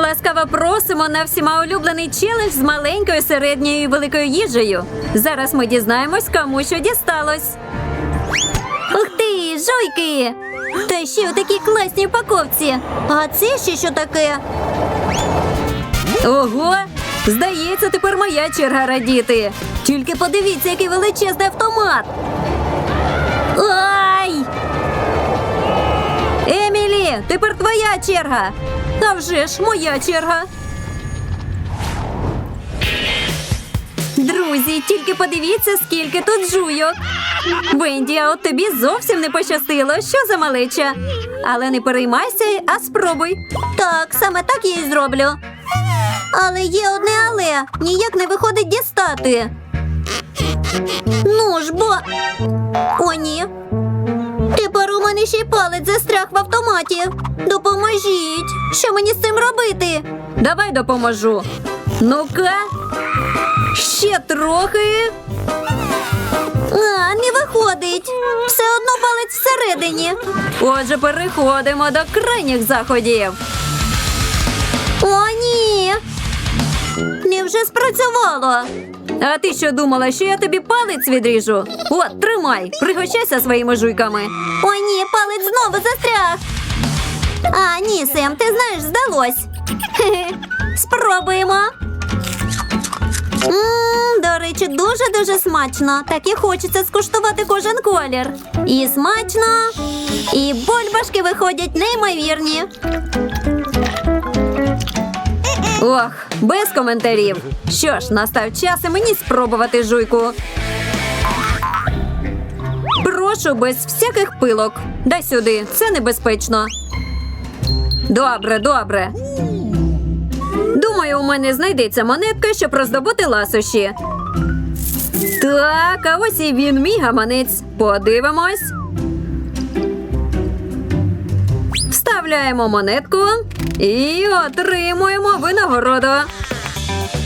Ласкаво просимо на всіма улюблений челендж з маленькою, середньою і великою їжею. Зараз ми дізнаємось, кому що дісталось. Ух ти, жуйки! Та ще у такій класній упаковці. А це ще що таке? Ого! Здається, тепер моя черга радіти. Тільки подивіться, який величезний автомат. Ай! Емілі, тепер твоя черга. А вже ж моя черга. Друзі, тільки подивіться, скільки тут жуйок. Венді, а от тобі зовсім не пощастило. Що за малеча? Але не переймайся, а спробуй. Так, саме так я і зроблю. Але є одне але ніяк не виходить дістати. Ну ж бо. О, ні. Тепер у мене ще й палець застряг в автоматі. Допоможіть. Що мені з цим робити? Давай допоможу. Ну-ка. Ще трохи. А, не виходить. Все одно палець всередині. Отже, переходимо до крайніх заходів. О, ні. Невже спрацювало? А ти що думала, що я тобі палець відріжу? От, тримай, пригощайся своїми жуйками. О, ні, палець знову застряг. А, ні, Сем, ти знаєш, здалось. Спробуємо. Мм, до речі, дуже-дуже смачно. Так і хочеться скуштувати кожен колір. І смачно, і бульбашки виходять неймовірні. Ох, без коментарів. Що ж, настав час і мені спробувати жуйку. Прошу без всяких пилок. Дай сюди, це небезпечно. Добре, добре. Думаю, у мене знайдеться монетка, щоб роздобути ласощі. Так, а ось і він, мій гаманець. Подивимось. Вставляємо монетку і отримуємо винагороду.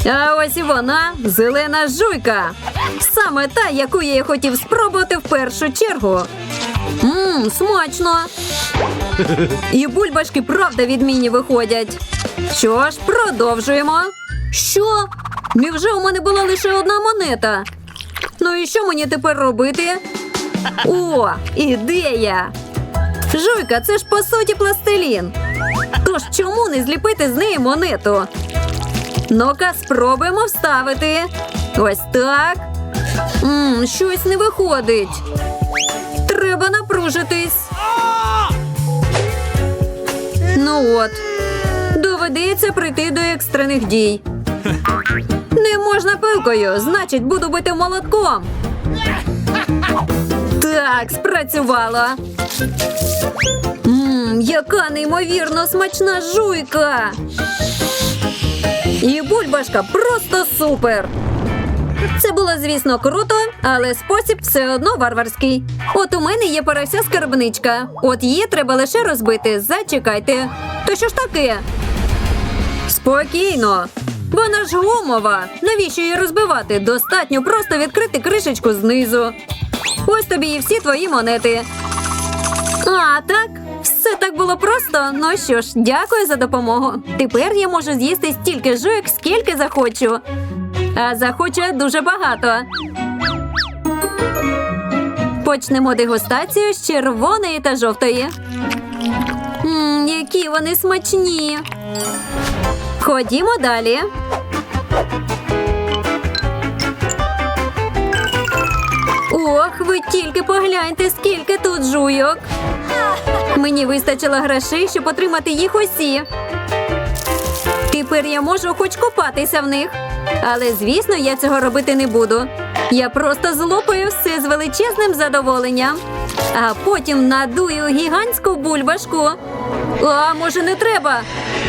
А ось і вона зелена жуйка. Саме та, яку я хотів спробувати в першу чергу. Мм, смачно. І бульбашки правда відмінні виходять. Що ж, продовжуємо. Що? Невже у мене була лише одна монета? Ну і що мені тепер робити? О, ідея! Жуйка, це ж по суті пластилін. Тож чому не зліпити з неї монету? Ну-ка, спробуємо вставити. Ось так. Мм, щось не виходить. Треба напружитись. Ну от. Доведеться прийти до екстрених дій. Не можна пилкою, значить, буду бити молотком. Так, спрацювало. Яка неймовірно смачна жуйка. І бульбашка просто супер. Це було, звісно, круто, але спосіб все одно варварський. От у мене є порося скарбничка. От її треба лише розбити. Зачекайте. То що ж таке? Спокійно. Вона ж гумова. Навіщо її розбивати? Достатньо просто відкрити кришечку знизу. Ось тобі і всі твої монети. А, так? Так було просто. Ну що ж, дякую за допомогу. Тепер я можу з'їсти стільки жуйок, скільки захочу. А захочу дуже багато. Почнемо дегустацію з червоної та жовтої. Мм, які вони смачні. Ходімо далі. Ох, ви тільки погляньте, скільки тут жуйок. Мені вистачило грошей, щоб отримати їх усі. Тепер я можу хоч купатися в них. Але, звісно, я цього робити не буду. Я просто злопаю все з величезним задоволенням, а потім надую гігантську бульбашку. А може не треба?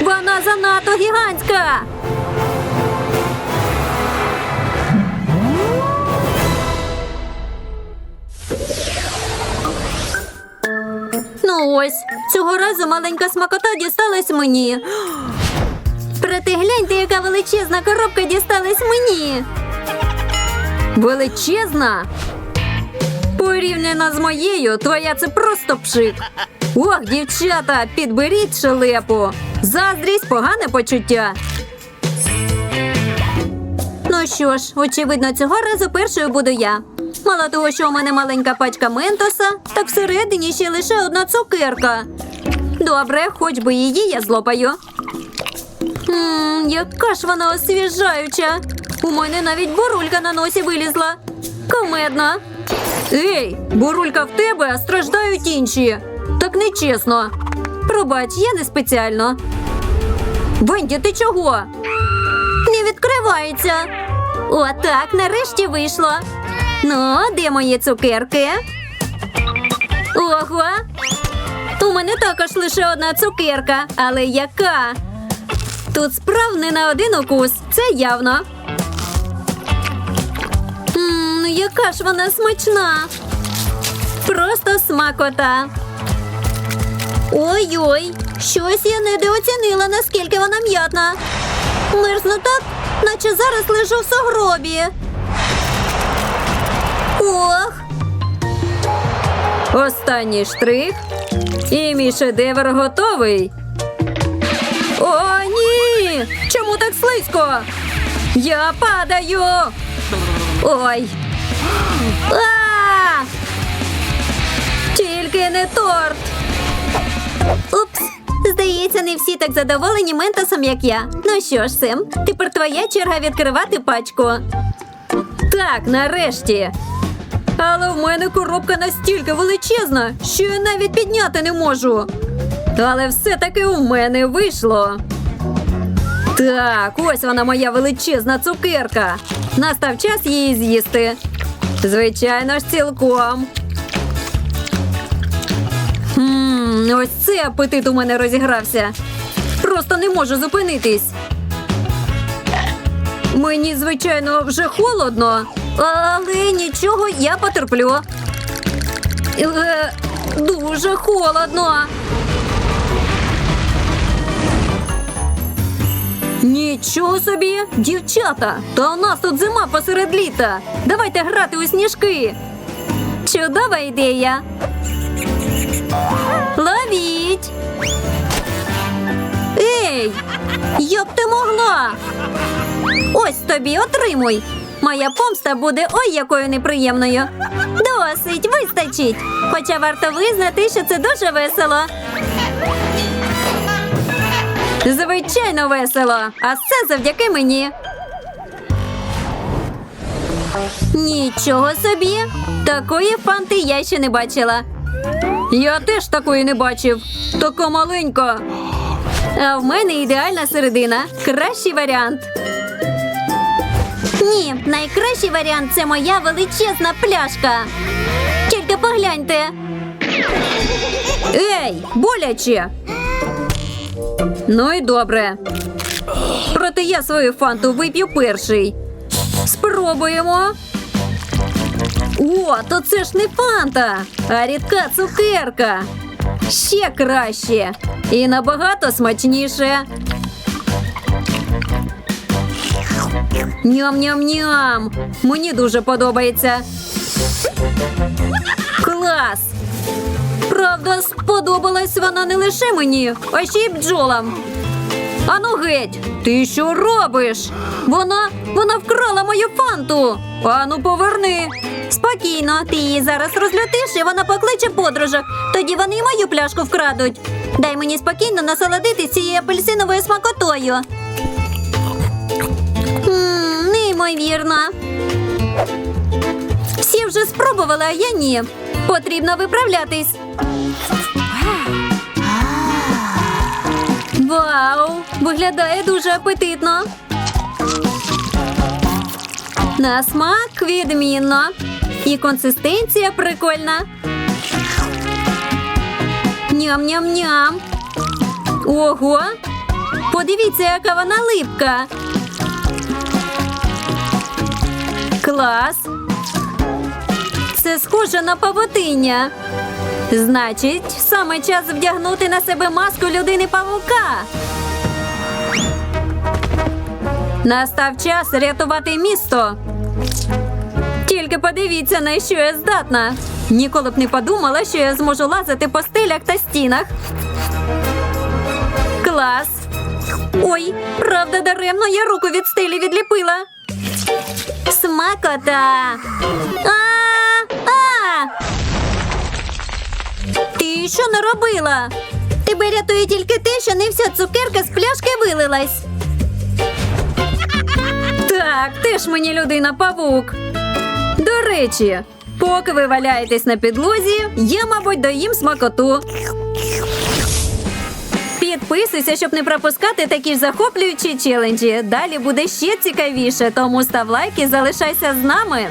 Вона занадто гігантська. Ось, цього разу маленька смакота дісталась мені. Проте гляньте, яка величезна коробка дісталась мені. Величезна? Порівняно з моєю, твоя це просто пшик. Ох, дівчата, підберіть шелепу. Заздрість погане почуття. Ну що ж, очевидно, цього разу першою буду я. Мало того, що у мене маленька пачка ментоса, так всередині ще лише одна цукерка. Добре, хоч би її я злопаю. Ммм, яка ж вона освіжаюча. У мене навіть бурулька на носі вилізла. Комедно. Ей, бурулька в тебе, а страждають інші. Так нечесно. Пробач, я не спеціально. Венді, ти чого? Не відкривається. Отак, нарешті вийшло. Ну, де мої цукерки? Ого. У мене також лише одна цукерка, але яка? Тут справ не на один укус, це явно. Ммм, яка ж вона смачна. Просто смакота. Ой-ой, щось я недооцінила, наскільки вона м'ятна. Мерзну так, наче зараз лежу в сугробі. Ох. Останній штрих. І мій шедевр готовий. О, ні! Чому так слизько? Я падаю. Ой. А! Тільки не торт. Упс. Здається, не всі так задоволені ментосом, як я. Ну що ж, Сем, тепер твоя черга відкривати пачку. Так, нарешті. Але в мене коробка настільки величезна, що я навіть підняти не можу. Але все-таки у мене вийшло. Так, ось вона моя величезна цукерка. Настав час її з'їсти. Звичайно ж, цілком. Ммм, ось це апетит у мене розігрався. Просто не можу зупинитись. Мені, звичайно, вже холодно, але нічого я потерплю. Е, дуже холодно. Нічого собі, дівчата! Та у нас тут зима посеред літа. Давайте грати у сніжки. Чудова ідея. Ловіть! Ей! Як ти могла? Ось тобі отримуй. Моя помста буде ой якою неприємною. Досить, вистачить. Хоча варто визнати, що це дуже весело. Звичайно, весело. А все завдяки мені. Нічого собі. Такої фанти я ще не бачила. Я теж такої не бачив. Така маленька. А в мене ідеальна середина. Кращий варіант. Ні, найкращий варіант це моя величезна пляшка. Тільки погляньте. Ей, боляче. Ну і добре. Проте я свою фанту вип'ю перший. Спробуємо. О, то це ж не фанта, а рідка цукерка. Ще краще і набагато смачніше. Ням-ням-ням. Мені дуже подобається. Клас! Правда, сподобалась вона не лише мені, а ще й бджолам. Ану геть, ти що робиш? Вона вона вкрала мою фанту. Ану, поверни. Спокійно, ти її зараз розлютиш, і вона покличе подружок. Тоді вони й мою пляшку вкрадуть. Дай мені спокійно насолодитись цією апельсиновою смакотою. Неймовірно. Всі вже спробували, а я ні. Потрібно виправлятись. Вау! Виглядає дуже апетитно. На смак відмінно. І консистенція прикольна. Ням-ням-ням. Ого! Подивіться, яка вона липка. Клас. Це схоже на павутиння. Значить, саме час вдягнути на себе маску людини павука. Настав час рятувати місто. Тільки подивіться, на що я здатна. Ніколи б не подумала, що я зможу лазити по стелях та стінах. Клас! Ой, правда, даремно я руку від стелі відліпила. Смакота. А, а! Ти що наробила? Тебе рятує тільки те, що не вся цукерка з пляшки вилилась. Так, ти ж мені людина павук. До речі, поки ви валяєтесь на підлозі, я, мабуть, доїм смакоту. Підписуйся, щоб не пропускати такі захоплюючі челенджі. Далі буде ще цікавіше, тому став лайк і залишайся з нами.